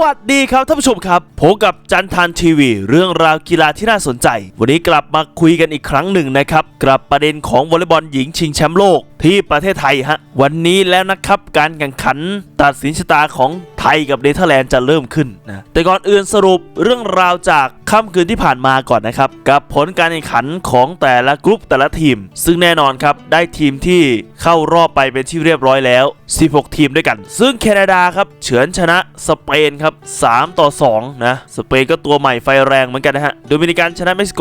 วัสดีครับท่านผู้ชมครับพบกับจันทันทีวี เรื่องราวกีฬาที่น่าสนใจ วันนี้กลับมาคุยกันอีกครั้งหนึ่งนะครับกับประเด็นของวอลเลย์บอลหญิงชิงแชมป์โลก ที่ประเทศไทยฮะวันนี้แล้วนะครับ การแข่งขันตัดสินชะตาของไทยกับเนเธอร์แลนด์จะเริ่มขึ้นนะแต่ก่อนอื่นสรุปเรื่องราวจากค่ำคืนที่ผ่านมาก่อนนะครับ กับผลการแข่งขันของแต่ละกรุ๊ปแต่ละทีม ซึ่งแน่นอนครับ ได้ทีมที่เข้ารอบไปเป็นที่เรียบร้อยแล้ว 16 ทีมด้วยกัน ซึ่งแคนาดาครับเฉือนชนะสเปนครับ 3 ต่อ 2 นะ สเปนก็ตัวใหม่ไฟแรงเหมือนกันนะฮะโดมินิกันชนะเม็กซิโก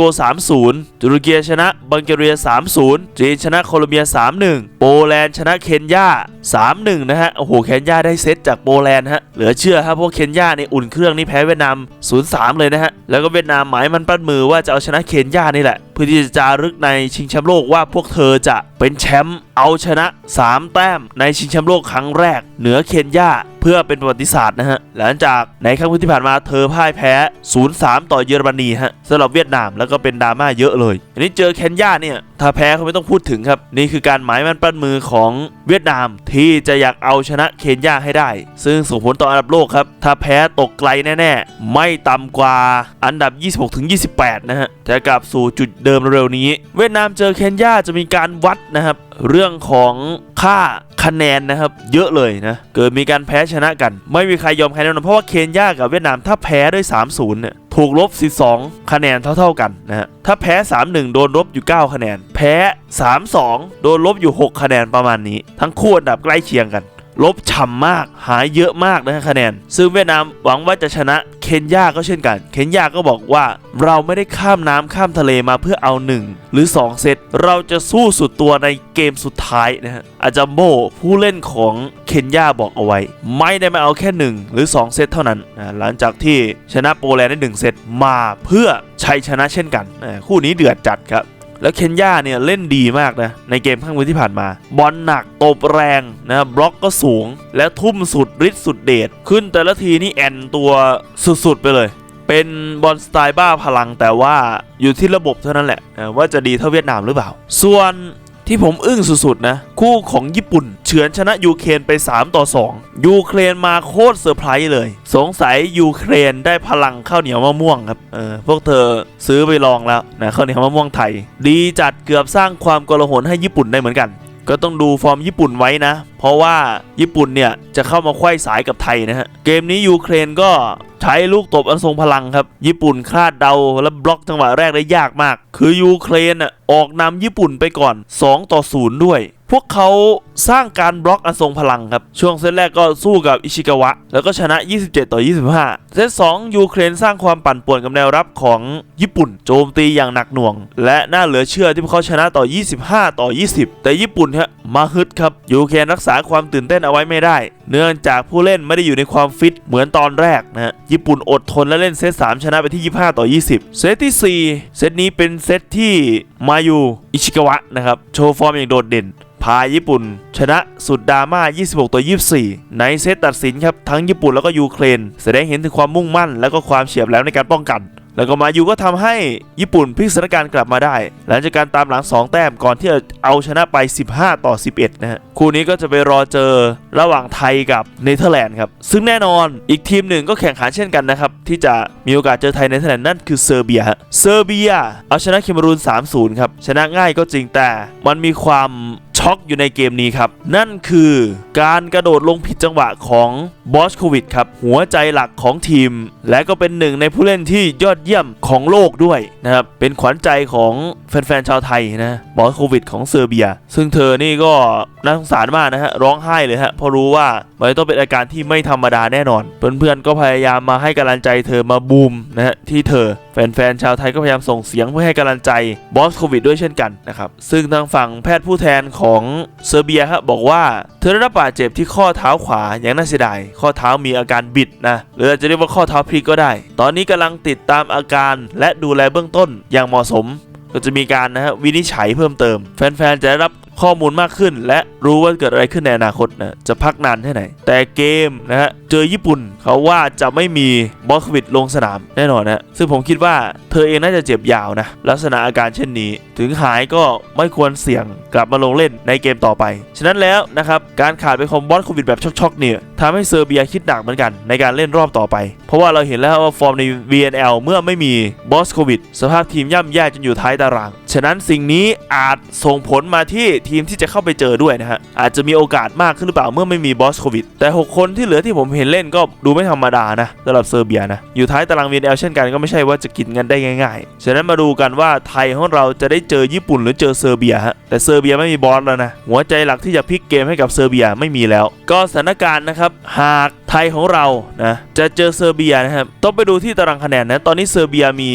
3-0ตุรกีชนะบังแกเรีย 3-0จีนชนะโคลอมเบีย 3-1โปแลนด์ชนะเคนยา3-1 นะฮะ โอ้โห เคนยาได้เซตจากโปแลนด์ฮะ เหลือเชื่อครับพวกเคนยาในอุ่นเครื่องนี่แพ้เวียดนาม 0-3 เลยนะฮะ แล้วก็เวียดนามหมายมันปั้นมือว่าจะเอาชนะเคนยานี่แหละ พื่อที่จะจารึกในชิงแชมป์โลกว่าพวกเธอจะเป็นแชมป์เอาชนะ 3 แต้มในชิงแชมป์โลกครั้งแรก เหนือเคนยาเพื่อเป็นประวัติศาสตร์นะฮะ หลังจากในครั้งที่ผ่านมาเธอพ่ายแพ้ 0-3 ต่อเยอรมนีฮะสำหรับเวียดนามแล้วก็เป็นดราม่าเยอะเลย อันนี้เจอเคนยาเนี่ย ถ้าแพ้เขาไม่ต้องพูดถึงครับ นี่คือการหมายมันปั้นมือของเวียดนามที่จะอยากเอาชนะเคนยาให้ได้ ซึ่งส่งผลต่ออันดับโลกครับ ถ้าแพ้ตกไกลแน่ ๆ ไม่ต่ำกว่าอันดับ 26-28 นะฮะจะกลับสู่จุดเเดิมเร็วๆนี้ เวียดนามเจอเคนยาจะมีการวัดนะครับ เรื่องของค่าคะแนนนะครับ เยอะเลยนะ เกิดมีการแพ้ชนะกัน ไม่มีใครยอมใครแน่นอนเพราะว่าเคนยากับเวียดนามถ้าแพ้ด้วย 3-0เนี่ยถูกลบ 12 คะแนนเท่า ๆกันนะฮะ ถ้าแพ้ 3-1 โดนลบอยู่ 9 คะแนน แพ้ 3-2 โดนลบอยู่ 6 คะแนนประมาณนี้ ทั้งคู่อันดับใกล้เคียงกัน ลบฉ่ำมากหายเยอะมากนะฮะคะแนน ซึ่งเวียดนามหวังว่าจะชนะเคนยาก็เช่นกัน เคนยาก็บอกว่าเราไม่ได้ข้ามน้ำข้ามทะเลมาเพื่อเอา 1 หรือ 2 เซตเราจะสู้สุดตัวในเกมสุดท้ายนะฮะอาจารย์โมผู้เล่นของเคนยาบอกเอาไว้ ไม่ได้มาเอาแค่ 1 หรือ 2 เซตเท่านั้นนะหลังจากที่ชนะโปแลนด์ได้ 1 เซตมาเพื่อชัยชนะเช่นกันนะคู่นี้เดือดจัดครับ แล้วเคนยาเนี่ยเล่นดีมากนะในเกมข้างมือที่ผ่านมา บอลหนักตบแรงนะบล็อกก็สูง และทุ่มสุดฤทธิ์สุดเดชขึ้นแต่ละทีนี่แอนตัวสุดๆไปเลย เป็นบอลสไตล์บ้าพลังแต่ว่าอยู่ที่ระบบเท่านั้นแหละว่าจะดีเท่าเวียดนามหรือเปล่า ส่วน ที่ผมอึ้งสุดๆนะ คู่ของญี่ปุ่น เฉือนชนะยูเครนไป 3 ต่อ 2 ยูเครนมาโคตรเซอร์ไพรส์เลย สงสัยยูเครนได้พลังข้าวเหนียวมะม่วงครับเออพวกเธอซื้อไปลองแล้วนะข้าวเหนียวมะม่วงไทย ดีจัดเกือบสร้างความกลาหนให้ญี่ปุ่นได้เหมือนกัน ก็ต้องดูฟอร์มญี่ปุ่นไว้นะ เพราะว่าญี่ปุ่นเนี่ยจะเข้ามาไขว้สายกับไทยนะฮะ เกมนี้ยูเครนก็ใช้ลูกตบอันทรงพลังครับ ญี่ปุ่นคาดเดาและบล็อกจังหวะแรกได้ยากมาก คือยูเครนอะออกนำญี่ปุ่นไปก่อน 2 ต่อ 0 ด้วย พวกเขาสร้างการบล็อกอันทรงพลังครับ ช่วงเซตแรกก็สู้กับอิชิกาวะ แล้วก็ชนะ 27 ต่อ 25 เซต2ยูเครนสร้างความปั่นป่วนกับแนวรับของญี่ปุ่น โจมตีอย่างหนักหน่วง และน่าเหลือเชื่อที่พวกเขาชนะต่อ 25 ต่อ 20 แต่ญี่ปุ่นฮะมาฮึดครับยูเครนรักษาความตื่นเต้นเอาไว้ไม่ได้ เนื่องจากผู้เล่นไม่ได้อยู่ในความฟิตเหมือนตอนแรกนะฮะญี่ปุ่นอดทนและเล่นเซต3ชนะไปที่ 25 ต่อ 20 เซตที่ 4 เซตนี้เป็นเซตที่มายูอิชิกาวะนะครับโชว์ฟอร์มอย่างโดดเด่น พาญี่ปุ่น ชนะสุดดราม่า 26 ต่อ 24 ในเซตตัดสินครับทั้งญี่ปุ่นแล้วก็ยูเครน แสดงเห็นถึงความมุ่งมั่น และก็ความเฉียบแหลมในการป้องกัน แล้วก็มายูก็ทำให้ญี่ปุ่นพลิกสถานการณ์กลับมาได้ หลังจากการตามหลัง 2 แต้มก่อนที่จะเอาชนะไป 15 ต่อ 11 นะฮะคู่นี้ก็จะไปรอเจอระหว่างไทยกับเนเธอร์แลนด์ครับซึ่งแน่นอนอีกทีมหนึ่งก็แข่งขันเช่นกันนะครับที่จะมีโอกาสเจอไทยในเนเธอร์แลนด์นั่นคือเซอร์เบียเซอร์เบียเอาชนะเคมารูน 3-0 ครับชนะง่ายก็จริงแต่มันมีความ ช็อกอยู่ในเกมนี้ครับ นั่นคือการกระโดดลงผิดจังหวะของบอสโควิดครับ หัวใจหลักของทีม และก็เป็นหนึ่งในผู้เล่นที่ยอดเยี่ยมของโลกด้วยนะครับ เป็นขวัญใจของแฟนๆชาวไทยนะบอสโควิดของเซอร์เบีย ซึ่งเธอนี่ก็น่าสงสารมากนะฮะร้องไห้เลยฮะเพราะรู้ว่ามันต้องเป็นอาการที่ไม่ธรรมดาแน่นอน เพื่อนๆก็พยายามมาให้กำลังใจเธอมาบูมนะฮะที่เธอแฟนๆชาวไทยก็พยายามส่งเสียงเพื่อให้กำลังใจบอสโควิดด้วยเช่นกันนะครับซึ่งทางฝั่งแพทย์ผู้แทนของเซอร์เบียครับบอกว่าเธอได้รับบาดเจ็บที่ข้อเท้าขวาอย่างน่าเสียดายข้อเท้ามีอาการบิดนะหรืออาจจะเรียกว่าข้อเท้าพลิกก็ได้ ตอนนี้กำลังติดตามอาการและดูแลเบื้องต้นอย่างเหมาะสม ก็จะมีการนะฮะวินิจฉัยเพิ่มเติม แฟนๆ จะได้รับข้อมูลมากขึ้น และรู้ว่าเกิดอะไรขึ้นในอนาคตนะจะพักนานแค่ไหน แต่เกมนะฮะ เจอญี่ปุ่น เขาว่าจะไม่มีบอสโควิดลงสนามแน่นอนนะซึ่งผมคิดว่าเธอเองน่าจะเจ็บยาวนะ ลักษณะอาการเช่นนี้ ถึงหายก็ไม่ควรเสี่ยงกลับมาลงเล่นในเกมต่อไป ฉะนั้นแล้วนะครับการขาดไปของบอสโควิดแบบช็อกๆเนี่ยทำให้เซอร์เบียคิดหนักเหมือนกันในการเล่นรอบต่อไป เพราะว่าเราเห็นแล้วว่าฟอร์มใน VNL เมื่อไม่มีบอสโควิดสภาพทีมย่ำแย่จนอยู่ท้ายตาราง ฉะนั้นสิ่งนี้อาจส่งผลมาที่ทีมที่จะเข้าไปเจอด้วยนะฮะอาจจะมีโอกาสมากขึ้นหรือเปล่าเมื่อไม่มีบอสโควิดแต่ 6 คนที่เหลือที่ผมเห็นเห็นเล่นก็ดูไม่ธรรมดานะสำหรับเซอร์เบียนะอยู่ท้ายตาราง VNL เช่นกันก็ไม่ใช่ว่าจะกินกันได้ง่าย ๆ ฉะนั้นมาดูกันว่าไทยของเราจะได้เจอญี่ปุ่นหรือเจอเซอร์เบียฮะแต่เซอร์เบียไม่มีบอสแล้วนะหัวใจหลักที่จะพลิกเกมให้กับเซอร์เบียไม่มีแล้ว ก็สถานการณ์นะครับหาก ไทยของเรานะจะเจอเซอร์เบียนะครับต้องไปดูที่ตารางคะแนนนะตอนนี้เซอร์เบียมี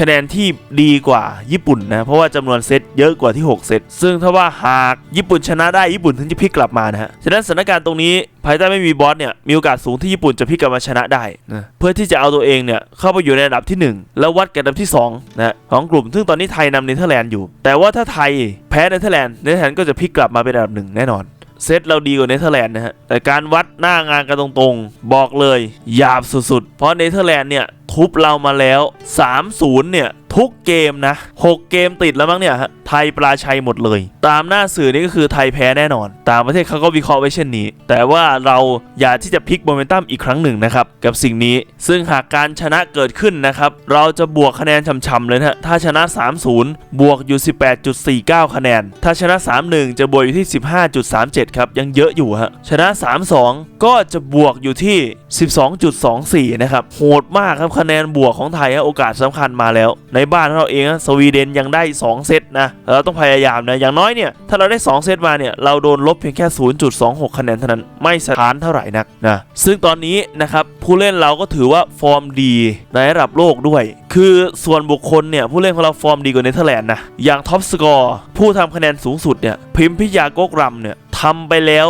คะแนนที่ดีกว่าญี่ปุ่นนะเพราะว่าจำนวนเซตเยอะกว่าที่ 6 เซตซึ่งถ้าว่าหากญี่ปุ่นชนะได้ญี่ปุ่นถึงจะพลิกกลับมานะฮะฉะนั้นสถานการณ์ตรงนี้ภายใต้ไม่มีบอสเนี่ยมีโอกาสสูงที่ญี่ปุ่นจะพลิกกลับมาชนะได้นะเพื่อที่จะเอาตัวเองเนี่ยเข้าไปอยู่ในอันดับที่ 1 แล้ววัดกับอันดับที่2นะของกลุ่ม ซึ่งตอนนี้ไทยนำเนเธอร์แลนด์อยู่ แต่ว่าถ้าไทยแพ้เนเธอร์แลนด์เนเธอร์แลนด์ก็จะพลิกกลับมาเป็นอันดับหนึ่งแน่นอน เซตเราดีกว่าเนเธอร์แลนด์นะฮะแต่การวัดหน้างานกันตรงๆ บอกเลยหยาบสุดๆ เพราะเนเธอร์แลนด์เนี่ย ทุบเรามาแล้ว 3-0 เนี่ย ทุกเกมนะ 6 เกมติดแล้วมั้งเนี่ยฮะไทยปลาชัยหมดเลย ตามหน้าสื่อนี่ก็คือไทยแพ้แน่นอน ต่างประเทศเขาก็วิเคราะห์ไว้เช่นนี้ แต่ว่าเราอยากที่จะพลิกโมเมนตัมอีกครั้งหนึ่งนะครับ กับสิ่งนี้ซึ่งหากการชนะเกิดขึ้นนะครับ เราจะบวกคะแนนช่ำๆเลยนะฮะถ้าชนะ 3-0 บวกอยู่ 18.49 คะแนน ถ้าชนะ 3-1 จะบวกอยู่ที่ 15.37 ครับ ยังเยอะอยู่ฮะชนะ 3-2 ก็จะบวกอยู่ที่ 12.24 นะครับโหดมากครับคะแนนบวกของไทยโอกาสสำคัญมาแล้ว ในบ้านเราเองสวีเดนยังได้ 2 เซตนะเราต้องพยายามนะอย่างน้อยเนี่ยถ้าเราได้ 2 เซตมาเนี่ยเราโดนลบเพียงแค่ 0.26 คะแนนเท่านั้นไม่สถานเท่าไหร่นักนะซึ่งตอนนี้นะครับผู้เล่นเราก็ถือว่าฟอร์มดีในระดับโลกด้วย คือส่วนบุคคลเนี่ยผู้เล่นของเราฟอร์มดีกว่าเนเธอร์แลนด์นะอย่างท็อปสกอร์ผู้ทำคะแนนสูงสุดเนี่ยพิมพิยาโกกรัมเนี่ย ทำไปแล้ว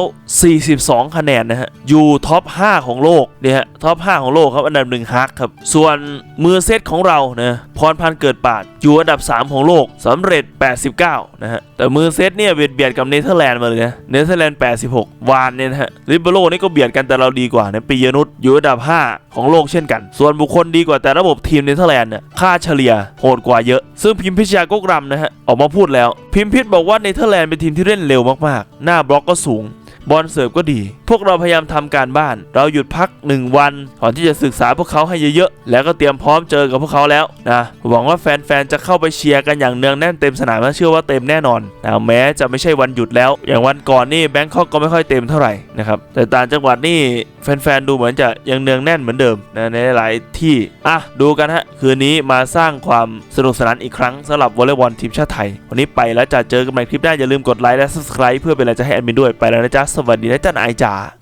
42 คะแนนนะฮะ อยู่ท็อป 5 ของโลกเนี่ยฮะ ท็อป 5 ของโลกครับ อันดับหนึ่งฮักครับ ส่วนมือเซตของเรานะพรพันธ์เกิดปาด อยู่อันดับ 3 ของโลกสำเร็จ 89 นะฮะ แต่มือเซตเนี่ยเบียดเบียดกับเนเธอร์แลนด์มาเลยนะ เนเธอร์แลนด์ 86 วานเนี่ยนะฮะ ลิเบโรนี่ก็เบียดกันแต่เราดีกว่านะปียนุษอยู่อันดับ 5 ของโลกเช่นกัน ส่วนบุคคลดีกว่าแต่ระบบทีมเนเธอร์แลนด์เนี่ยค่าเฉลี่ยโหดกว่าเยอะ ซึ่งพิมพิชยากกรัมนะฮะ ออกมาพูดแล้ว พิมพิชบอกว่าเนเธอร์แลนด์เป็นทีมที่เล่นเร็วมากๆ หน้าบล็อกก็สูง บอลเสิร์ฟก็ดี พวกเราพยายามทำการบ้าน เราหยุดพัก 1 วัน ก่อนที่จะศึกษาพวกเขาให้เยอะๆ แล้วก็เตรียมพร้อมเจอกับพวกเขาแล้วนะหวังว่าแฟนๆ จะเข้าไปเชียร์กันอย่างเนืองแน่นเต็มสนามและเชื่อว่าเต็มแน่นอนนะแม้จะไม่ใช่วันหยุดแล้ว อย่างวันก่อนนี่แบงคอกก็ไม่ค่อยเต็มเท่าไหร่นะครับแต่ต่างจังหวัดนี่ แฟนๆดูเหมือนจะยังเนืองแน่นเหมือนเดิมนะในหลายที่อะดูกันฮะคืนนี้มาสร้างความสนุกสนานอีกครั้งสำหรับวอลเลย์บอลทีมชาติไทย วันนี้ไปแล้วจะเจอกันใหม่คลิปหน้าอย่าลืมกดไลค์และ subscribe เพื่อเป็นกำลังใจให้แอดมินด้วยไปแล้วนะจ๊ะสวัสดีนะจ๊ะนายจ๋า